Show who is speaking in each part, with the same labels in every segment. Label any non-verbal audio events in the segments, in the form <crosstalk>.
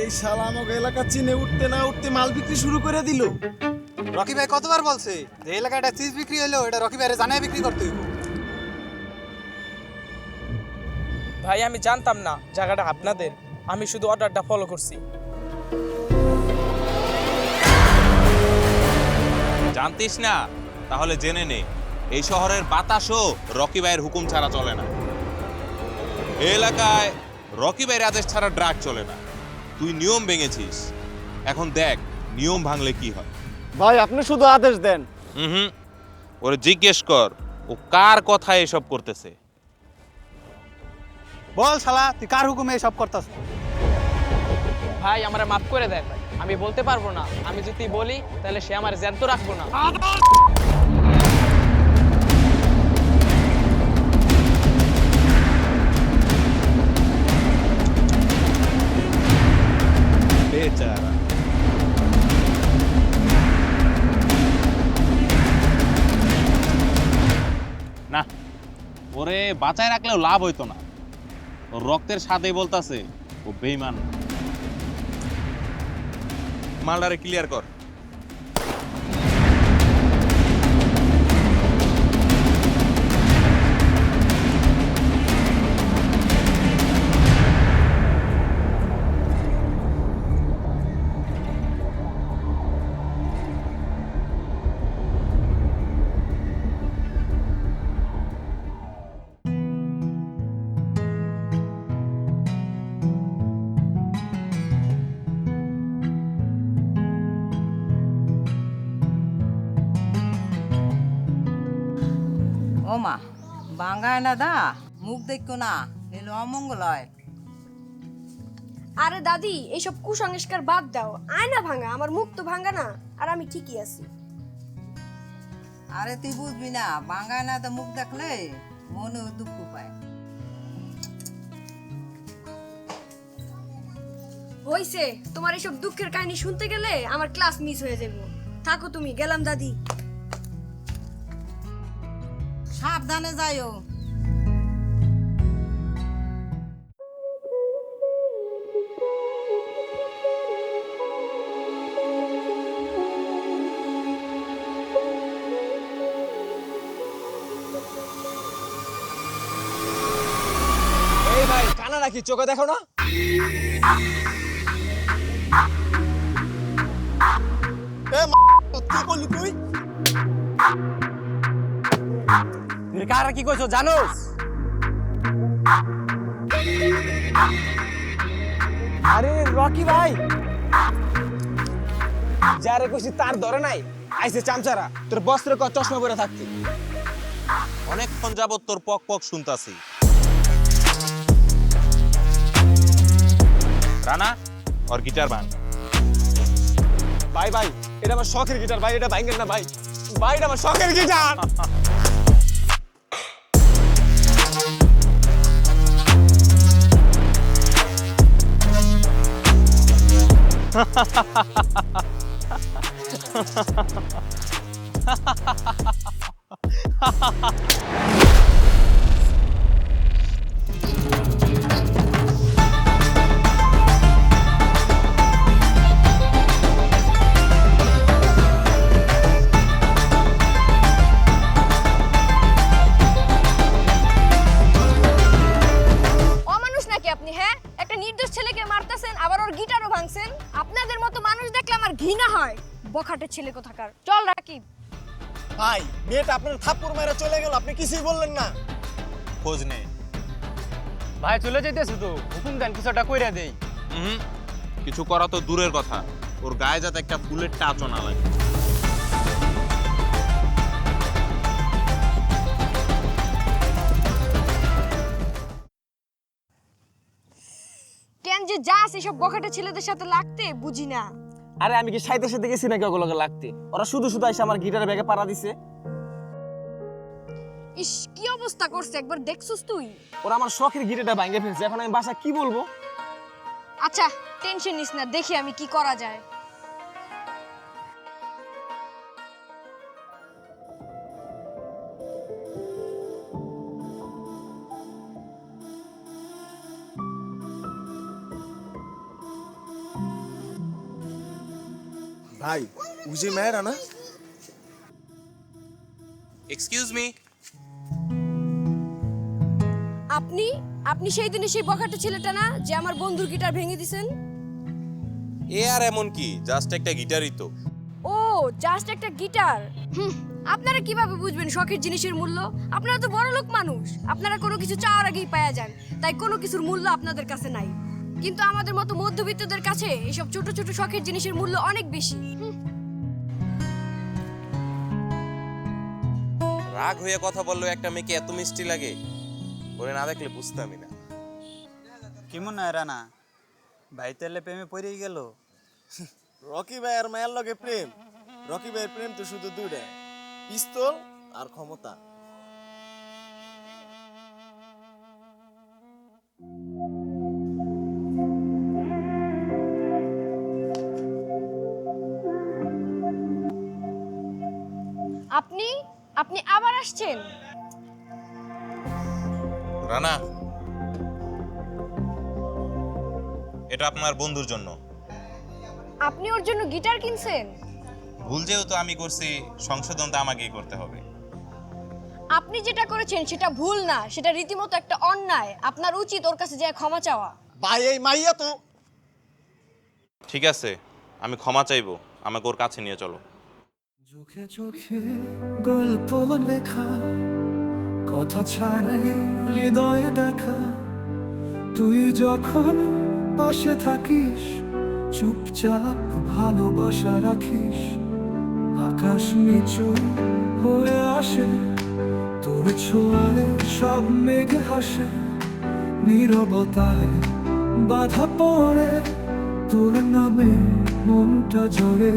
Speaker 1: এই শালা আমাকে এলাকা চিনে উঠতে না উঠতে মাল বিক্রি শুরু করে দিল।
Speaker 2: রকি ভাই কতবার বলছে? যে এলাকায় একটা চিজ বিক্রি হলো এটা রকি ভাইয়ের জানাই বিক্রি করতে হইব।
Speaker 3: ভাই আমি জানতাম না জায়গাটা আপনাদের। আমি শুধু অর্ডারটা ফলো করছি।
Speaker 4: জানতিস না? তাহলে জেনে নে এই শহরের বাতাসও রকি ভাইয়ের হুকুম ছাড়া চলে না। এই এলাকায় রকি ভাইয়ের আদেশ ছাড়া ড্রাগ চলে না। তুই নিয়ম ভেঙেছিস। এখন দেখ নিয়ম ভাঙলে কি হয়।
Speaker 1: ভাই আপনি শুধু আদেশ দেন।
Speaker 4: হুম ওরে জিজ্ঞেস কর ও কার কথায় এসব করতেছে?
Speaker 2: বল শালা তুই কার হুকুমে সব করতাস?
Speaker 3: ভাই আমারে মাফ করে দেন। আমি বলতে পারব না। আমি যদি বলি তাহলে সে আমার জ্যান্ত রাখব না।
Speaker 4: বেচারা না ওরে বাঁচায় রাখলেও লাভ হইতো না। ওর রক্তের সাথেই বলতাছে ও বেইমান মালটারে ক্লিয়ার কর।
Speaker 5: বাঙ্গায় না দা মুখ দেখো না এলো অমঙ্গল হয়
Speaker 6: আরে দাদি এইসব কুসংস্কার বাদ দাও আয়না ভাঙা আমার মুখ তো ভাঙা না আর আমি ঠিকই আছি।
Speaker 5: আরে তুই বুঝবি না বাঙ্গায় না তো মুখ দেখলে মনে দুঃখ পায়।
Speaker 6: হইছে তোমার এইসব দুঃখের কাহিনী শুনতে গেলে আমার ক্লাস মিস হয়ে যাবে থাকো তুমি গেলাম দাদি।
Speaker 5: সাবধানে যাইও।
Speaker 1: এই ভাই কানা চোখে দেখো না?
Speaker 3: কারা কি কইছো জানোস
Speaker 1: আরে রকি ভাই। যারে কইছি তার ধরে নাই আইছে চামচারা। তোর বস্ত্রে ক চশমা পরে থাকতি।
Speaker 4: অনেকক্ষণ যাবত তোর পক পক শুনতাছি। রানা ওর গিটার ভাঙ।
Speaker 1: ভাই ভাই এটা আমার শখের গিটার ভাই এটা ভাঙেন না ভাই। ভাই এটা আমার শখের guitar. <laughs>
Speaker 6: Ha ha ha ha!
Speaker 1: ভাই মেয়েটা আপনার থাপ্পড় মেরে চলে গেল আপনি কিছুই বললেন না।
Speaker 4: খোঁজ নে।
Speaker 3: ভাই চলে যাইতেছে তো। হুকুম দেন কিছুটা কইরা দেই।
Speaker 4: হুম কিছু করা তো দূরের কথা। ওর গায়ে যাতে একটা ফুলের টাচও না লাগে।
Speaker 6: কেন যে যাস এসব বখাটে ছেলেদের সাথে লাগতে বুঝি না।
Speaker 1: আরে আমি কি সাইতে সাথে গেছি নাকি ওগুলোকে লাগতে? ওরা শুধু শুধু এসে আমার গিটারের ব্যাগে পাড়া দিছে।
Speaker 6: ইস কি অবস্থা করছে? একবার দেখছস তুই?
Speaker 1: ওরা আমার শখের গিটারটা ভাঙে ফেলছে। এখন আমি বাসা কি বলব?
Speaker 6: আচ্ছা টেনশন নিস না দেখি আমি কি করা যায়।
Speaker 7: ভাই উজি মেয়েরা না?
Speaker 4: এক্সকিউজ মি
Speaker 6: আপনি আপনি সেই দিনে সেই বখাটে ছেলেটা না যে আমার বন্ধুর গিটার ভেঙে দিছেন?
Speaker 4: এ আর এমন কি? জাস্ট একটা গিটারই তো।
Speaker 6: ও জাস্ট একটা গিটার? হুম আপনারা কীভাবে বুঝবেন শখের জিনিসের মূল্য? আপনারা তো বড় লোক মানুষ। আপনারা কোনো কিছু চাওয়ার আগেই পাওয়া যান। তাই কোনো কিছুর মূল্য আপনাদের কাছে নাই। কিন্তু আমাদের মতো মধ্যবিত্তদের কাছে এসব ছোট ছোট শখের জিনিসের মূল্য অনেক বেশি।
Speaker 4: রাগ হয়ে কথা বললেও একটা মেয়েকে এত মিষ্টি লাগে ওরে না দেখলে বুঝতামই না।
Speaker 8: কেমন হয় রানা? ভাই তাহলে প্রেমে পড়েই গেল।
Speaker 7: রকি ভাই আর মায়ের লগে প্রেম। রকি ভাইয়ের প্রেম তো শুধু দুইটা পিস্তল আর ক্ষমতা।
Speaker 6: আপনি আপনি আবার আসছেন।
Speaker 4: রানা এটা আপনার বন্ধুর জন্য।
Speaker 6: আপনি ওর জন্য গিটার কিনছেন?
Speaker 4: ভুল যেহেতু আমি করছি সংশোধন তো আমাকেই করতে হবে।
Speaker 6: আপনি যেটা করেছেন সেটা ভুল না সেটা রীতিমতো একটা অন্যায়। আপনার উচিত ওর কাছে যায় ক্ষমা চাওয়া।
Speaker 7: ভাই এই মাইয়া তো
Speaker 4: ঠিক আছে আমি ক্ষমা চাইব আমাকে ওর কাছে নিয়ে চলো।
Speaker 9: চোখে চোখে গল্প লেখা, কথা ছাড়াই হৃদয়ে দেখা। তুই যখন পাশে থাকিস, চুপচাপ ভালোবাসা রাখিস। আকাশ নিচু হয়ে আসে, তোর ছোঁয়ায় সব মেঘ হাসে। নীরবতায় বাধা পড়ে, তোর নামে মনটা জড়ে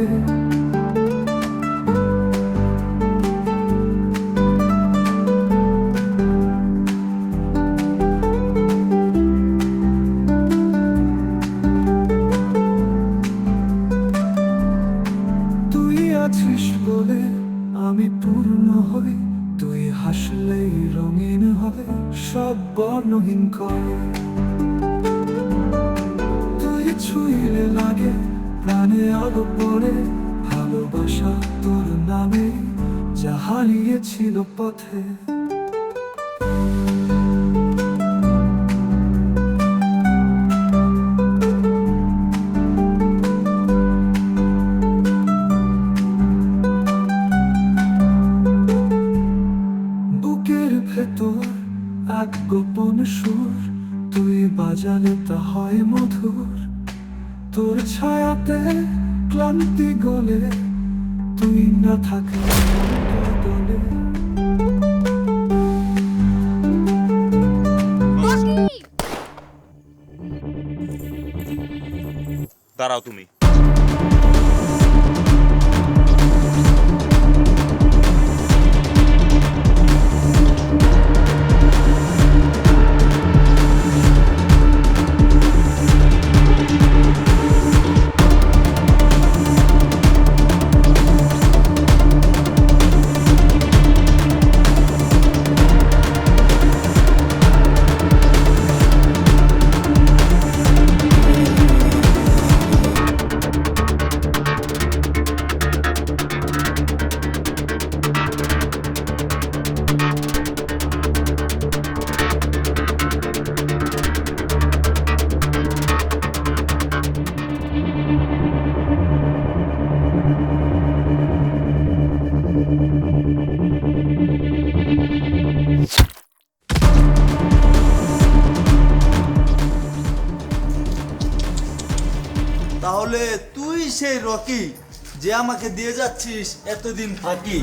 Speaker 10: আমাকে দিয়ে যাচ্ছিস? এতদিন ফাঁকি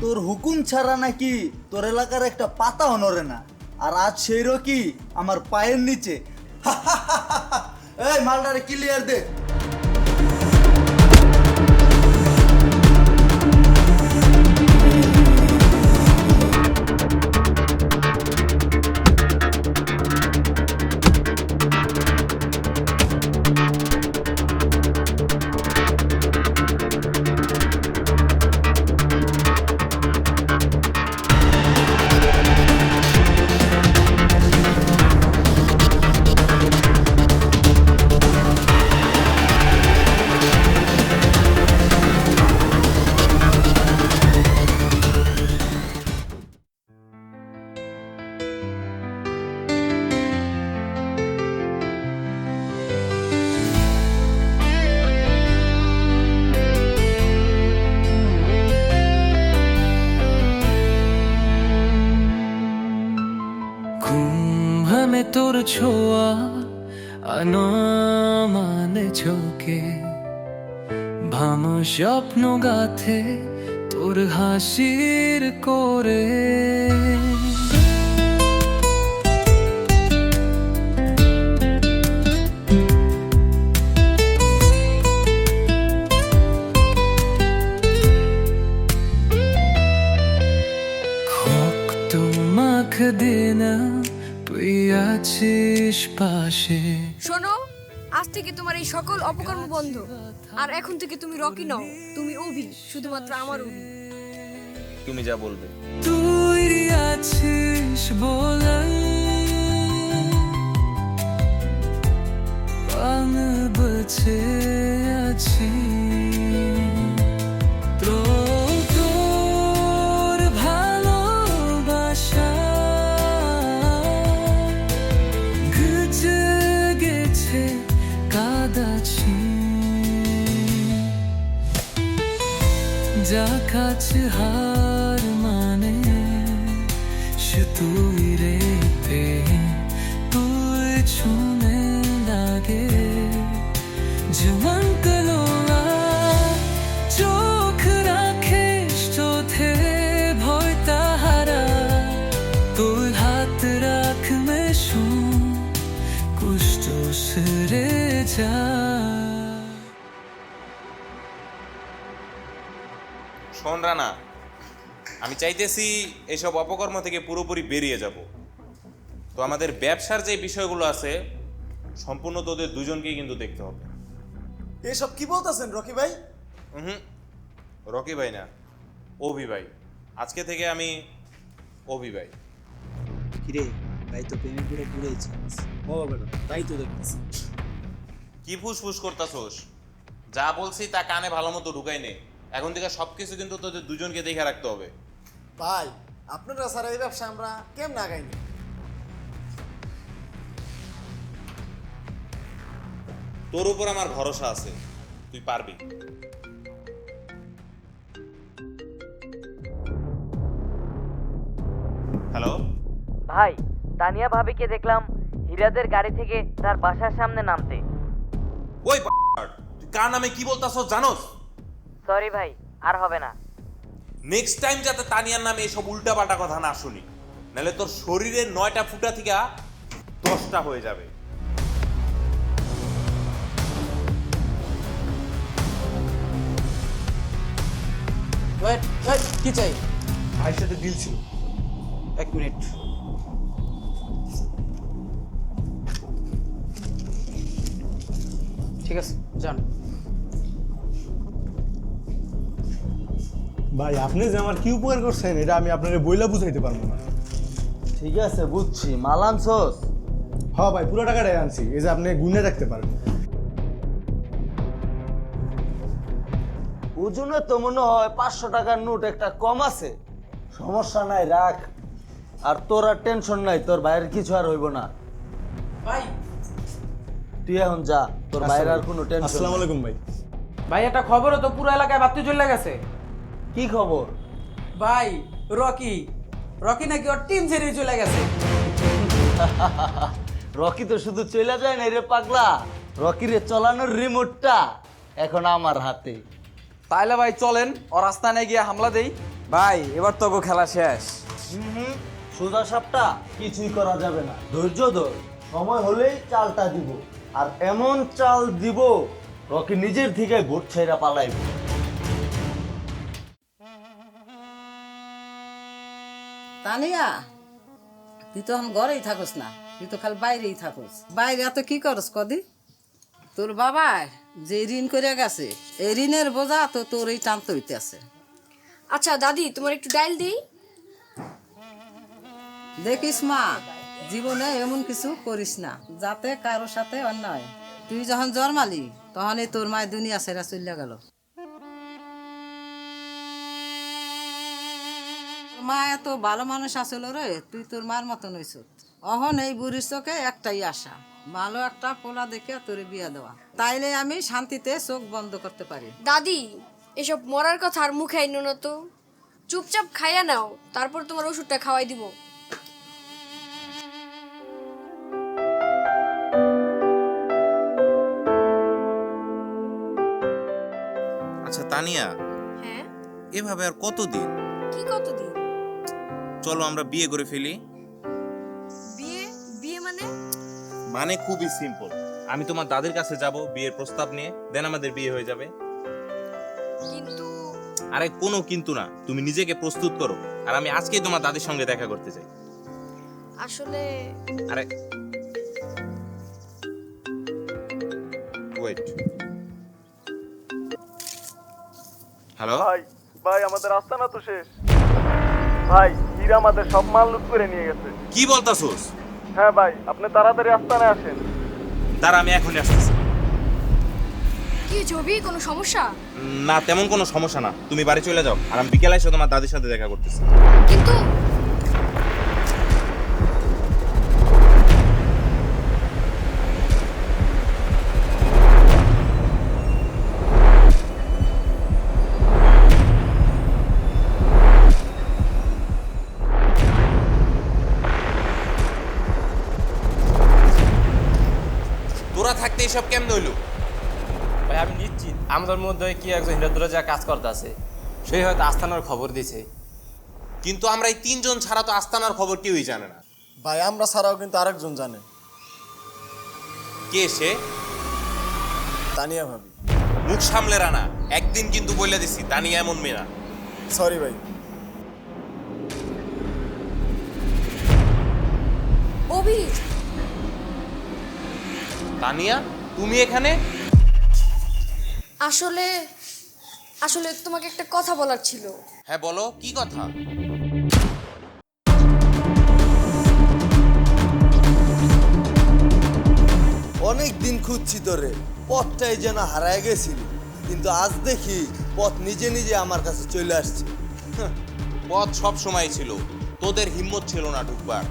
Speaker 10: তোর হুকুম ছাড়া নাকি তোর এলাকার একটা পাতা নড়ে না। আর আজ সেই রকি আমার পায়ের নিচে। <laughs> এই মালটারে ক্লিয়ার দে।
Speaker 11: ছোঁয়া মানে ঝোঁকে ভামো স্বপ্ন গাথে তোর হাসির করে। আছিস পাশে।
Speaker 6: শোনো আজ থেকে তোমার এই সকল অপকর্ম বন্ধ। আর এখন থেকে তুমি রকি নও তুমি অভি শুধুমাত্র আমার অভি।
Speaker 4: তুমি যা বলবে।
Speaker 11: তুই আছিস বলে। প্রাণ বেঁচে আছি। কাছে হার মানে সে তুই রেতে তুই ছুনে লাগে জীবন চোখ রাখিস চোথে ভয় তাহারা। তুই হাত রাখ মে শুন কুষ্ট সরে যা।
Speaker 4: শোন রানা আমি চাইতেছি এইসব অপকর্ম থেকে পুরোপুরি বেরিয়ে যাব। তো আমাদের ব্যবসার যে বিষয়গুলো আছে সম্পূর্ণ তোদের দুজনকেই কিন্তু দেখতে হবে।
Speaker 7: এসব কি বলতেছেন রকি ভাই?
Speaker 4: হুম রকি ভাই না অভি ভাই। আজকে থেকে আমি অভি ভাই।
Speaker 2: কিরে ভাই তো প্রেমে পুরো পুরেছে ও বেটা তাই তো দেখতেছি।
Speaker 4: কি ফুসফুস করতাছোস? যা বলছি তা কানে ভালো মতো ঢুকাই নে। এখন থেকে সবকিছু কিন্তু তোদের দুজনকে দেখে রাখতে হবে।
Speaker 7: ভাই আপনারা স্যার এই ব্যবসা আমরা কেমন আগাইনি?
Speaker 4: তোর উপর আমার ভরসা আছে তুই পারবি। হ্যালো?
Speaker 12: ভাই তানিয়া ভাবিকে দেখলাম হীরাদের গাড়ি থেকে তার বাসার সামনে নামতে।
Speaker 4: ওই তুই কার নামে কি বলতাছস জানোস?
Speaker 12: সরি ভাই আর হবে না।
Speaker 4: নেক্সট টাইম যাতে তানিয়ার নামে এসব উল্টাপাল্টা কথা না শুনি নাহলে তোর শরীরে নয়টা ফুটা থেকে দশটা হয়ে যাবে।
Speaker 3: কি চাই?
Speaker 1: ভাইয়ের সাথে ডিল ছিল।
Speaker 3: এক মিনিট। ঠিক আছে যান।
Speaker 1: ভাই আপনি যে আমার কি উপকার করছেন এটা আমি আপনার বইলা বুঝাইতে পারব না।
Speaker 10: ঠিক আছে বুঝছি। মাল আনছস?
Speaker 1: হ্যাঁ ভাই পুরো টাকাটাই আনছি। এই যে আপনি গুনে রাখতে পারেন।
Speaker 10: ওজনে তো মনে হয় পাঁচশো টাকার নোট একটা কম আছে। সমস্যা নাই রাখ। আর তোর আর টেনশন নাই তোর ভাইয়ের কিছু আর হইব না।
Speaker 3: ভাই।
Speaker 10: তুই এখন যা তোর ভাইয়ের আর কোনো টেনশন
Speaker 1: আসসালামু আলাইকুম ভাই।
Speaker 3: ভাই একটা খবরও তো পুরো এলাকায় বাতি চলে গেছে।
Speaker 10: কি খবর?
Speaker 3: ভাই রকি। রকি নাকি ওর টিম ছেড়ে চলে গেছে? <laughs>
Speaker 10: রকি তো শুধু চলে যায় না রে পাগলা। রকি রে চলানোর রিমোটটা এখন আমার হাতে।
Speaker 3: তাইলে ভাই চলেন ও রাস্তায় গিয়ে হামলা দেই। ভাই এবার তো খেলা শেষ।
Speaker 10: হুম সোজা সাপটা কিছুই করা যাবে না। ধৈর্য ধর সময় হলেই চালটা দিব। আর এমন চাল দিব রকি নিজের থেকে ভোট ছেড়া পালাইব।
Speaker 5: তানিয়া তুই তো এখন ঘরেই থাকস না তুই তো খালি বাইরেই থাকস। বাইরে এত কি করস কদি? তোর বাবা যে ঋণ করে গেছে এই ঋণের বোঝা তো তোর এই টানতে হইতেছে।
Speaker 6: আচ্ছা দাদি তোমার একটু ডাইল দিই।
Speaker 5: দেখিস মা জীবনে এমন কিছু করিস না যাতে কারোর সাথে অন্যায়। তুই যখন জন্মালি তখনই তোর মায়ের দুনিয়া সেরা চলিয়া গেল। মা এত ভালো মানুষ আসলো রে তুই তোর মার মতন হইছ অহন এই বুড়ির চোখে একটাই আশা ভালো একটা পোলা দেখে তোর বিয়ে দেওয়া। তাইলে আমি শান্তিতে চোখ বন্ধ করতে পারি।
Speaker 6: দাদি এসব মরার কথা আর মুখে আইন না তো। চুপচাপ খাইয়া নাও তারপর তোমার ওষুধটা খাওয়াই দিব।
Speaker 4: আচ্ছা তানিয়া।
Speaker 6: হ্যাঁ?
Speaker 4: এভাবে আর কতদিন?
Speaker 6: কি কতদিন?
Speaker 4: চলো আমরা বিয়ে করে ফেলি।
Speaker 6: বিয়ে? বিয়ে মানে?
Speaker 4: মানে খুবই সিম্পল আমি তোমার দাদির কাছে যাব বিয়ের প্রস্তাব নিয়ে দেন আমাদের বিয়ে হয়ে যাবে।
Speaker 6: কিন্তু
Speaker 4: আরে কোনো কিন্তু না তুমি নিজেকে প্রস্তুত করো। আর আমি আজকেই তোমার দাদির সঙ্গে দেখা করতে চাই।
Speaker 6: আসলে
Speaker 4: আরে ওয়েট হ্যালো
Speaker 7: ভাই ভাই আমাদের আস্তানা তো শেষ। ভাই হীরা আমাদের সব মাল লুট করে নিয়ে গেছে।
Speaker 4: কি বলতাছোস?
Speaker 7: হ্যাঁ ভাই আপনি তাড়াতাড়ি আস্তানায় আসেন।
Speaker 4: দাঁড়া আমি এখনই আসতেছি।
Speaker 6: কি ছবি? কোনো সমস্যা?
Speaker 4: না তেমন কোনো সমস্যা না। তুমি বাড়ি চলে যাও আর আমি বিকেলে এসে তোমার দাদির সাথে দেখা করতেছি।
Speaker 6: কিন্তু
Speaker 4: এসব কেমন হইল?
Speaker 1: ভাই আমি নিশ্চিত আমাদের মধ্যে কি একজন হিরাদুরা যা কাজ করতে আছে সেই হয়তো আস্থানার খবর দিছে।
Speaker 4: কিন্তু আমরা এই তিনজন ছাড়া তো আস্তানার খবর কেউই জানে না।
Speaker 7: ভাই আমরা ছাড়াও কিন্তু আরেকজন জানে।
Speaker 4: কে সে?
Speaker 7: তানিয়া ভাবি।
Speaker 4: মুখ সামলে রানা একদিন কিন্তু বলে দিছি তানিয়া এমন মেয়ে না
Speaker 7: সরি ভাই।
Speaker 6: অভি
Speaker 4: তানিয়া? তুমি এখানে?
Speaker 6: আসলে আসলে তোমাকে একটা কথা বলার ছিল।
Speaker 4: হ্যাঁ বলো কি কথা?
Speaker 10: অনেক দিন খুঁজছি তোরে পথটাই যেন হারায় গেছিল কিন্তু আজ দেখি পথ নিজে নিজে আমার কাছে চলে আসছে।
Speaker 4: পথ সব সময় ছিল তোদের হিম্মত ছিল না ঢুকবার।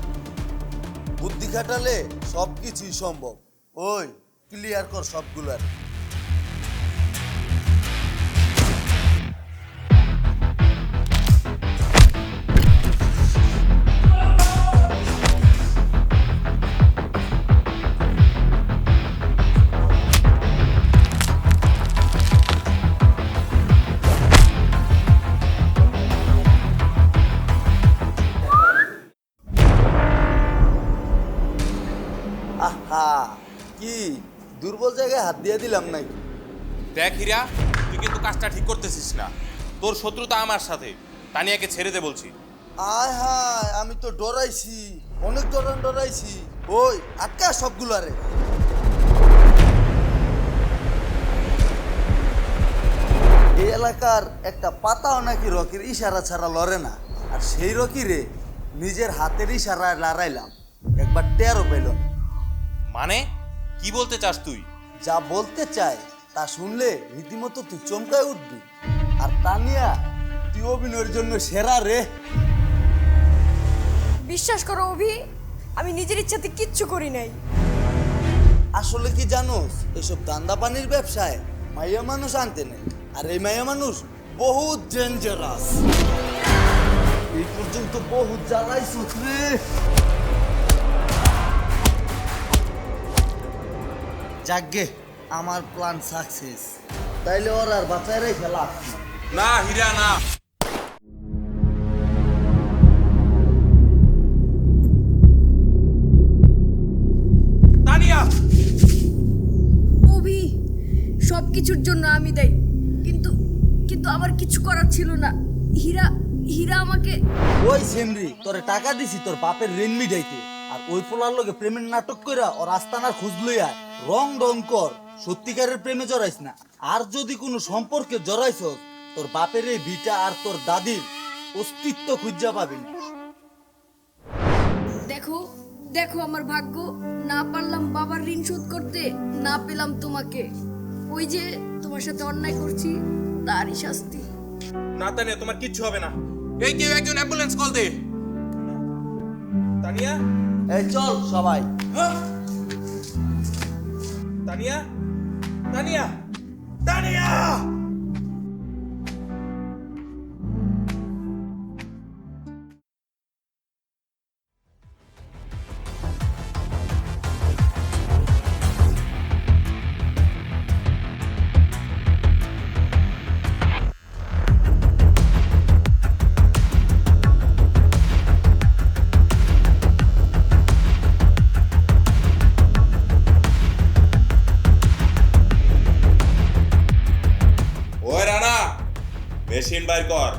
Speaker 10: বুদ্ধি খাটালে সব কিছুই সম্ভব। ওই ক্লিয়ার কর সবগুলার। আহা হাত দিয়ে দিলাম নাই।
Speaker 4: দেখ হীরা তুই কিন্তু কাজটা ঠিক করতেছিস না। তোর শত্রুতা আমার সাথে। তানিয়াকে ছেড়ে দে বলছি।
Speaker 10: আয় হায় আমি তো ডরাইছি। অনেক ডরান ডরাইছি। ওই আটকা সবগুলারে এই এলাকার একটা পাতাও নাকি রকির ইশারা ছাড়া লড়ে না। আর সেই রকি রে নিজের হাতের ইশারায় লড়াইলাম। একবার টেরও পেল
Speaker 4: মানে? কি বলতে চাস তুই?
Speaker 10: যা বলতে চাই তা শুনলে রীতিমতো তুই চমকায় উঠবি। আর তানিয়া তুই অভিনয়ের জন্য সেরা রে।
Speaker 6: বিশ্বাস করো অভি আমি নিজের ইচ্ছাতে কিচ্ছু করি নাই।
Speaker 10: আসলে কি জানোস এসব দান্দা পানির ব্যবসায় মাইয়া মানুষ আনতে নেই। আর এই মাইয়া মানুষ বহুত ডেঞ্জারাস এই পর্যন্ত বহুত জ্বালাইছ রে। যাকগে আমার প্ল্যান সাকসেস তাইলে ওর আর বাঁচায় রেখে লাভ
Speaker 4: না হীরা না।
Speaker 6: অভি সব কিছুর জন্য আমি দেই কিন্তু কিন্তু আমার কিছু করার ছিল না। হীরা হীরা আমাকে
Speaker 10: ওই সেমরি তোরে টাকা দিছি তোর বাপের ঋণ মিটাইতে। আর ওই পোলার লগে প্রেমের নাটক কইরা ওর আস্তানার খোঁজ লইয়া রং রং কর সত্যিকারের প্রেমে জড়াইস না। আর যদি কোনো সম্পর্কে জড়াইছ তোর বাপের এই ভিটা আর তোর দাদির অস্তিত্ব খুঁজা পাবি না।
Speaker 6: দেখো দেখো আমার ভাগ্য না পারলাম বাবার ঋণ শোধ করতে না পেলাম তোমাকে। ওই যে তোমার সাথে অন্যায় করছি তারই শাস্তি।
Speaker 4: না তানিয়া তোমার কিচ্ছু হবে না। এই কেউ একজন অ্যাম্বুলেন্স কল দে। তানিয়া?
Speaker 10: এই চল সবাই।
Speaker 4: তানিয়া? তানিয়া? তানিয়া! মেশিন বাইর কর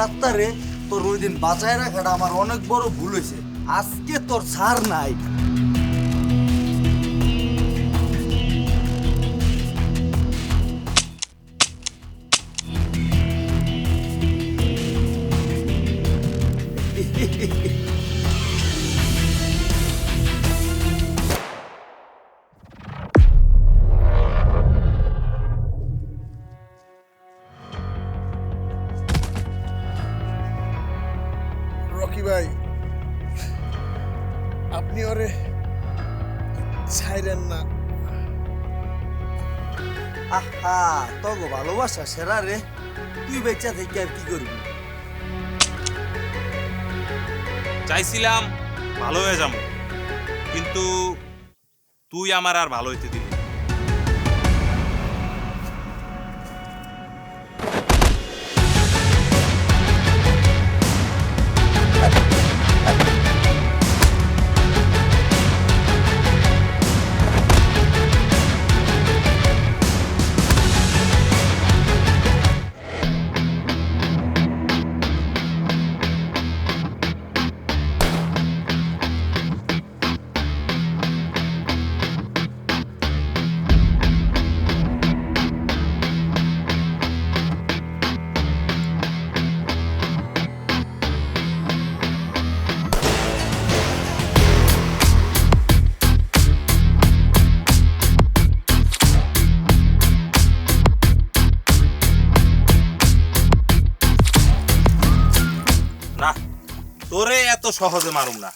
Speaker 10: রাত্তারে তোর ওই দিন বাঁচায় রাখাটা আমার অনেক বড় ভুল হয়েছে। আজকে তোর ছাড় নাই। ভালোবাসা সেরা রে, তুই বেচা থেকে আর কি করবি?
Speaker 4: চাইছিলাম ভালো হয়ে যাব, কিন্তু তুই আমার আর ভালো হইতে দিলি সহজে মারুম না।